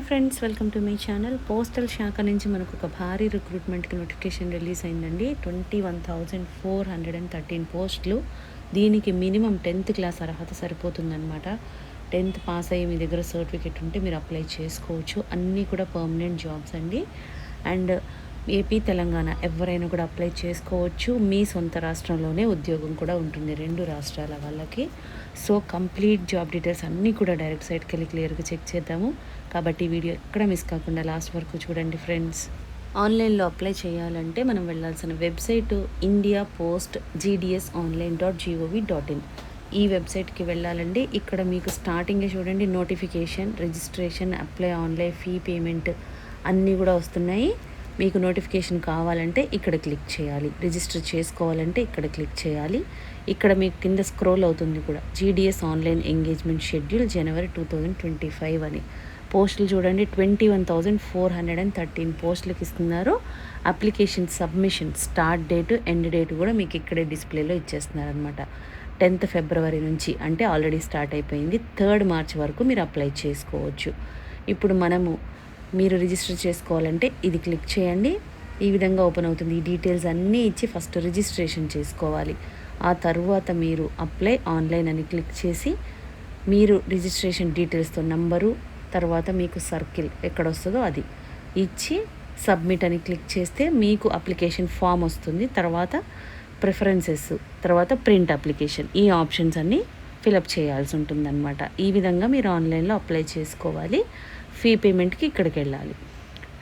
Hi friends welcome to my channel. Postal శాఖ నుంచి మనకు ఒక భారీ రిక్రూట్మెంట్కి నోటిఫికేషన్ రిలీజ్ అయిందండి. Twenty one thousand four hundred and thirteen పోస్టులు. దీనికి మినిమం టెన్త్ క్లాస్ అర్హత సరిపోతుందన్నమాట. టెన్త్ పాస్ అయ్యి మీ దగ్గర సర్టిఫికేట్ ఉంటే మీరు అప్లై చేసుకోవచ్చు. అన్నీ కూడా పర్మనెంట్ జాబ్స్ అండి. అండ్ ఏపీ తెలంగాణ ఎవరైనా కూడా అప్లై చేసుకోవచ్చు. మీ సొంత రాష్ట్రంలోనే ఉద్యోగం కూడా ఉంటుంది రెండు రాష్ట్రాల వాళ్ళకి. సో కంప్లీట్ జాబ్ డీటెయిల్స్ అన్నీ కూడా డైరెక్ట్ సైట్కి వెళ్ళి క్లియర్గా చెక్ చేద్దాము. కాబట్టి వీడియో ఎక్కడ మిస్ కాకుండా లాస్ట్ వరకు చూడండి ఫ్రెండ్స్ ఆన్లైన్లో అప్లై చేయాలంటే మనం వెళ్ళాల్సిన website India post GDS online dot gov dot in ఈ వెబ్సైట్కి వెళ్ళాలండి. ఇక్కడ మీకు స్టార్టింగే చూడండి notification registration apply online fee payment అన్నీ కూడా వస్తున్నాయి. మీకు నోటిఫికేషన్ కావాలంటే ఇక్కడ క్లిక్ చేయాలి. రిజిస్టర్ చేసుకోవాలంటే ఇక్కడ క్లిక్ చేయాలి. ఇక్కడ మీకు కింద స్క్రోల్ అవుతుంది కూడా. GDS online engagement schedule January two thousand twenty five అని. పోస్టులు చూడండి. Twenty one thousand four hundred and thirteen పోస్టులకు ఇస్తున్నారు. Application submission start date end date కూడా మీకు ఇక్కడే డిస్ప్లేలో ఇచ్చేస్తున్నారు అనమాట టెన్త్ ఫిబ్రవరి నుంచి అంటే ఆల్రెడీ స్టార్ట్ అయిపోయింది. థర్డ్ మార్చ్ వరకు మీరు అప్లై చేసుకోవచ్చు. ఇప్పుడు మనము మీరు రిజిస్టర్ చేసుకోవాలంటే ఇది క్లిక్ చేయండి. ఈ విధంగా ఓపెన్ అవుతుంది. ఈ డీటెయిల్స్ అన్నీ ఇచ్చి ఫస్ట్ రిజిస్ట్రేషన్ చేసుకోవాలి. ఆ తర్వాత మీరు అప్లై ఆన్లైన్ అని క్లిక్ చేసి మీరు రిజిస్ట్రేషన్ డీటెయిల్స్తో నంబరు తర్వాత మీకు సర్కిల్ ఎక్కడ వస్తుందో అది. ఇచ్చి సబ్మిట్ అని క్లిక్ చేస్తే మీకు అప్లికేషన్ ఫామ్ వస్తుంది. తర్వాత ప్రిఫరెన్సెస్ తర్వాత ప్రింట్ అప్లికేషన్. ఈ ఆప్షన్స్ అన్నీ ఫిలప్ చేయాల్సి ఉంటుందన్నమాట. ఈ విధంగా మీరు ఆన్లైన్లో అప్లై చేసుకోవాలి. ఫీ పేమెంట్కి ఇక్కడికి వెళ్ళాలి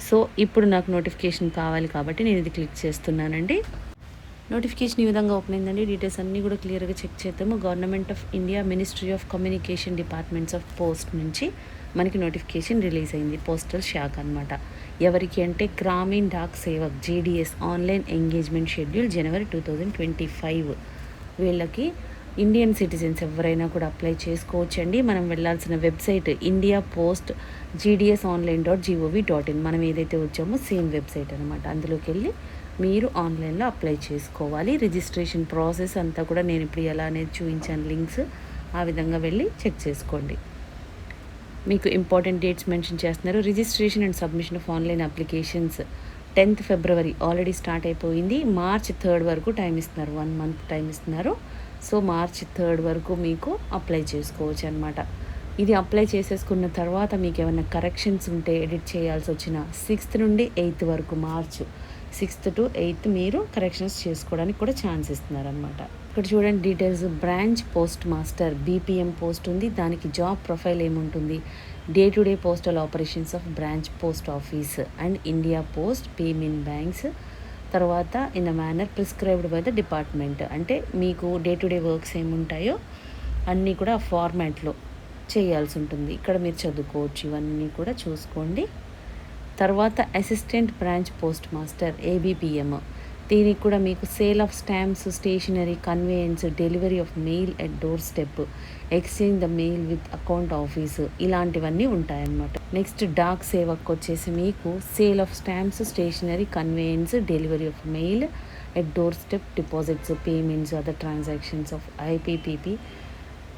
సో ఇప్పుడు నాకు నోటిఫికేషన్ కావాలి కాబట్టి నేను ఇది క్లిక్ చేస్తున్నానండి. నోటిఫికేషన్ ఈ విధంగా ఓపెన్ అయిందండి. డీటెయిల్స్ అన్నీ కూడా క్లియర్గా చెక్ చేద్దాము. Government of India ministry of communication departments of post నుంచి మనకి నోటిఫికేషన్ రిలీజ్ అయింది. పోస్టల్ శాఖ అనమాట ఎవరికి అంటే Gramin Dak Sevak JDS online engagement schedule January two thousand twenty five వీళ్ళకి ఇండియన్ సిటిజన్స్ ఎవరైనా కూడా అప్లై చేసుకోవచ్చండి. మనం వెళ్ళాల్సిన website India post GDS online dot gov dot in మనం ఏదైతే వచ్చామో సేమ్ వెబ్సైట్ అనమాట అందులోకి వెళ్ళి మీరు ఆన్లైన్లో అప్లై చేసుకోవాలి. రిజిస్ట్రేషన్ ప్రాసెస్ అంతా కూడా నేను ఇప్పుడు ఎలా అనేది చూపించాను. లింక్స్ ఆ విధంగా వెళ్ళి చెక్ చేసుకోండి. మీకు ఇంపార్టెంట్ డేట్స్ మెన్షన్ చేస్తున్నారు. Registration and submission of online applications tenth February already start అయిపోయింది. మార్చ్ థర్డ్ వరకు టైం ఇస్తున్నారు. వన్ మంత్ టైం ఇస్తున్నారు. సో మార్చ్ థర్డ్ వరకు మీకు అప్లై చేసుకోవచ్చు అనమాట ఇది అప్లై చేసేసుకున్న తర్వాత మీకు ఏమైనా కరెక్షన్స్ ఉంటే ఎడిట్ చేయాల్సి వచ్చిన సిక్స్త్ నుండి ఎయిత్ వరకు మార్చ్ సిక్స్త్ టు ఎయిత్ మీరు కరెక్షన్స్ చేసుకోవడానికి కూడా ఛాన్స్ ఇస్తున్నారనమాట ఇక్కడ చూడండి details branch post master BPM post ఉంది. దానికి జాబ్ ప్రొఫైల్ ఏముంటుంది? Day to day postal operations of branch post office and India post payment banks తర్వాత in a manner prescribed by the department అంటే మీకు డే టు డే వర్క్స్ ఏముంటాయో అన్నీ కూడా ఆ ఫార్మాట్లో చేయాల్సి ఉంటుంది. ఇక్కడ మీరు చదువుకోవచ్చు ఇవన్నీ కూడా చూసుకోండి. తర్వాత assistant branch post master ABPM దీనికి కూడా మీకు sale of stamps stationery conveyance delivery of mail at door step exchange the mail with account office ఇలాంటివన్నీ ఉంటాయన్నమాట. నెక్స్ట్ డాక్ సేవకు వచ్చేసి మీకు sale of stamps stationery conveyance delivery of mail at door step deposits payments other transactions of IPPP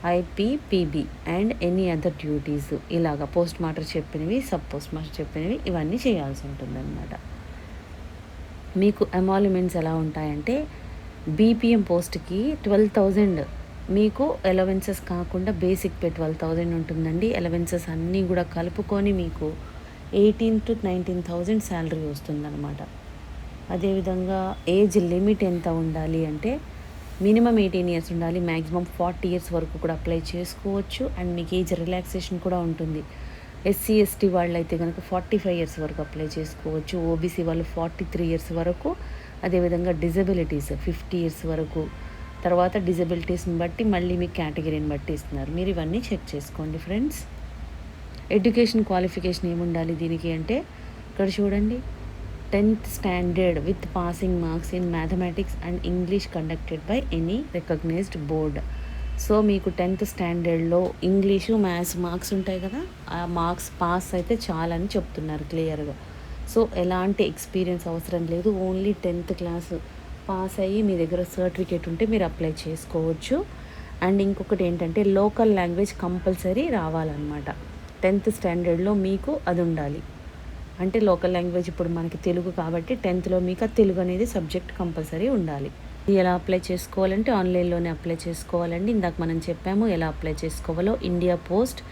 IPPB and any other duties ఇలాగా post master చెప్పినవి sub post master చెప్పినవి ఇవన్నీ చేయాల్సి ఉంటుందన్నమాట. మీకు అమాల్యుమెంట్స్ ఎలా ఉంటాయంటే బీపీఎం పోస్ట్కి ట్వెల్వ్ థౌజండ్ మీకు ఎలవెన్సెస్ కాకుండా బేసిక్ పే ట్వెల్వ్ థౌజండ్ ఉంటుందండి. ఎలవెన్సెస్ అన్నీ కూడా కలుపుకొని మీకు eighteen to nineteen thousand salary వస్తుందన్నమాట. అదేవిధంగా ఏజ్ లిమిట్ ఎంత ఉండాలి అంటే మినిమం ఎయిటీన్ ఇయర్స్ ఉండాలి మ్యాక్సిమం ఫార్టీ ఇయర్స్ వరకు కూడా అప్లై చేసుకోవచ్చు. అండ్ మీకు ఏజ్ రిలాక్సేషన్ కూడా ఉంటుంది. ఎస్సీ ఎస్టీ వాళ్ళు అయితే కనుక ఫార్టీ ఫైవ్ ఇయర్స్ వరకు అప్లై చేసుకోవచ్చు. ఓబీసీ వాళ్ళు ఫార్టీ త్రీ ఇయర్స్ వరకు అదేవిధంగా డిజబిలిటీస్ ఫిఫ్టీ ఇయర్స్ వరకు. తర్వాత డిజబిలిటీస్ని బట్టి మళ్ళీ మీ కేటగిరీని బట్టి ఇస్తున్నారు. మీరు ఇవన్నీ చెక్ చేసుకోండి ఫ్రెండ్స్. ఎడ్యుకేషన్ క్వాలిఫికేషన్ ఏముండాలి దీనికి అంటే ఇక్కడ చూడండి. Tenth standard with passing marks in mathematics and English conducted by any recognised board so మీకు టెన్త్ స్టాండర్డ్లో ఇంగ్లీషు మ్యాథ్స్ మార్క్స్ ఉంటాయి కదా? ఆ మార్క్స్ పాస్ అయితే చాలని చెప్తున్నారు క్లియర్గా సో ఎలాంటి ఎక్స్పీరియన్స్ అవసరం లేదు. ఓన్లీ టెన్త్ క్లాస్ పాస్ అయ్యి మీ దగ్గర సర్టిఫికేట్ ఉంటే మీరు అప్లై చేసుకోవచ్చు. అండ్ ఇంకొకటి ఏంటంటే లోకల్ లాంగ్వేజ్ కంపల్సరీ రావాలన్నమాట. టెన్త్ స్టాండర్డ్లో మీకు అది ఉండాలి. అంటే లోకల్ లాంగ్వేజ్ ఇప్పుడు మనకి తెలుగు కాబట్టి టెన్త్లో మీకు తెలుగు అనేది సబ్జెక్ట్ కంపల్సరీ ఉండాలి. ఇది ఎలా అప్లై చేసుకోవాలంటే ఆన్లైన్లోనే అప్లై చేసుకోవాలండి. ఇందాక మనం చెప్పాము ఎలా అప్లై చేసుకోవాలో. India post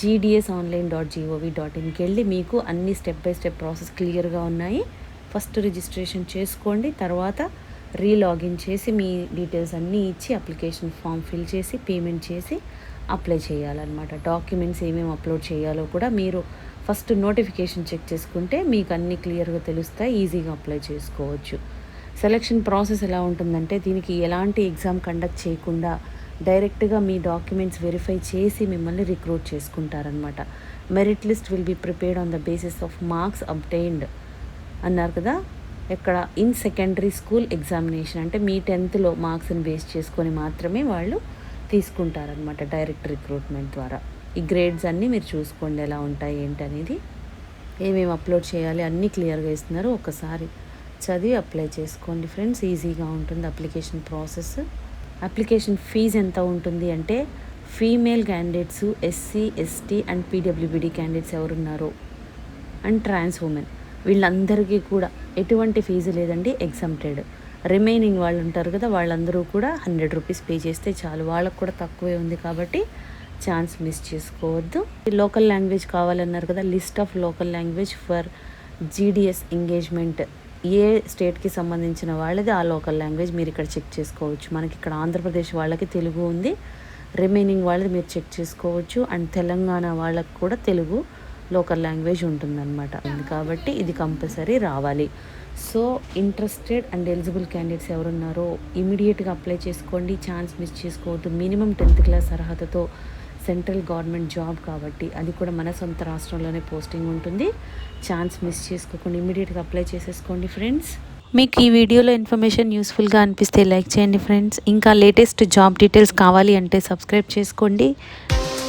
GDS online dot gov dot ఇన్కి వెళ్ళి మీకు అన్ని స్టెప్ బై స్టెప్ ప్రాసెస్ క్లియర్గా ఉన్నాయి. ఫస్ట్ రిజిస్ట్రేషన్ చేసుకోండి. తర్వాత రీలాగిన్ చేసి మీ డీటెయిల్స్ అన్నీ ఇచ్చి అప్లికేషన్ ఫామ్ ఫిల్ చేసి పేమెంట్ చేసి అప్లై చేయాలన్నమాట. డాక్యుమెంట్స్ ఏమేమి అప్లోడ్ చేయాలో కూడా మీరు ఫస్ట్ నోటిఫికేషన్ చెక్ చేసుకుంటే మీకు అన్నీ క్లియర్గా తెలుస్తాయి ఈజీగా అప్లై చేసుకోవచ్చు. సెలక్షన్ ప్రాసెస్ ఎలా ఉంటుందంటే దీనికి ఎలాంటి ఎగ్జామ్ కండక్ట్ చేయకుండా డైరెక్ట్గా మీ డాక్యుమెంట్స్ వెరిఫై చేసి మిమ్మల్ని recruit చేసుకుంటారనమాట merit list will be prepared on the basis of marks obtained అన్నారు కదా? ఎక్కడ? In secondary school examination. అంటే మీ టెన్త్లో మార్క్స్ని బేస్ చేసుకొని మాత్రమే వాళ్ళు తీసుకుంటారనమాట డైరెక్ట్ రిక్రూట్మెంట్ ద్వారా. ఈ గ్రేడ్స్ అన్నీ మీరు చూసుకోండి ఎలా ఉంటాయి ఏంటి అనేది. ఏమేమి అప్లోడ్ చేయాలి అన్నీ క్లియర్గా ఇస్తున్నారు. ఒకసారి చదివి అప్లై చేసుకోండి ఫ్రెండ్స్. ఈజీగా ఉంటుంది అప్లికేషన్ ప్రాసెస్. అప్లికేషన్ ఫీజు ఎంత ఉంటుంది అంటే female candidates SC ST and PWBD candidates ఎవరున్నారో అండ్ ట్రాన్స్ ఉమెన్. వీళ్ళందరికీ కూడా ఎటువంటి ఫీజు లేదండి ఎగ్జామ్టెడ్ రిమైనింగ్ వాళ్ళు ఉంటారు కదా వాళ్ళందరూ కూడా హండ్రెడ్ రూపీస్ పే చేస్తే చాలు. వాళ్ళకు కూడా తక్కువే ఉంది కాబట్టి ఛాన్స్ మిస్ చేసుకోవద్దు. లోకల్ లాంగ్వేజ్ కావాలన్నారు కదా list of local language for GDS engagement ఏ స్టేట్కి సంబంధించిన వాళ్ళది ఆ లోకల్ లాంగ్వేజ్ మీరు ఇక్కడ చెక్ చేసుకోవచ్చు. మనకి ఇక్కడ ఆంధ్రప్రదేశ్ వాళ్ళకి తెలుగు ఉంది. రిమైనింగ్ వాళ్ళది మీరు చెక్ చేసుకోవచ్చు. అండ్ తెలంగాణ వాళ్ళకి కూడా తెలుగు. లోకల్ లాంగ్వేజ్ ఉంటుందన్నమాట. కాబట్టి ఇది కంపల్సరీ రావాలి. So interested and eligible candidates ఎవరున్నారో ఇమీడియట్గా అప్లై చేసుకోండి. ఛాన్స్ మిస్ చేసుకోవద్దు. మినిమం టెన్త్ క్లాస్ అర్హతతో సెంట్రల్ గవర్నమెంట్ జాబ్ కాబట్టి అది కూడా మన సొంత రాష్ట్రంలోనే పోస్టింగ్ ఉంటుంది. ఛాన్స్ మిస్ చేసుకోకుండా ఇమీడియట్గా అప్లై చేసేసుకోండి ఫ్రెండ్స్. మీకు ఈ వీడియోలో ఇన్ఫర్మేషన్ యూస్ఫుల్గా అనిపిస్తే లైక్ చేయండి ఫ్రెండ్స్. ఇంకా లేటెస్ట్ జాబ్ డీటెయిల్స్ కావాలి అంటే సబ్స్క్రైబ్ చేసుకోండి.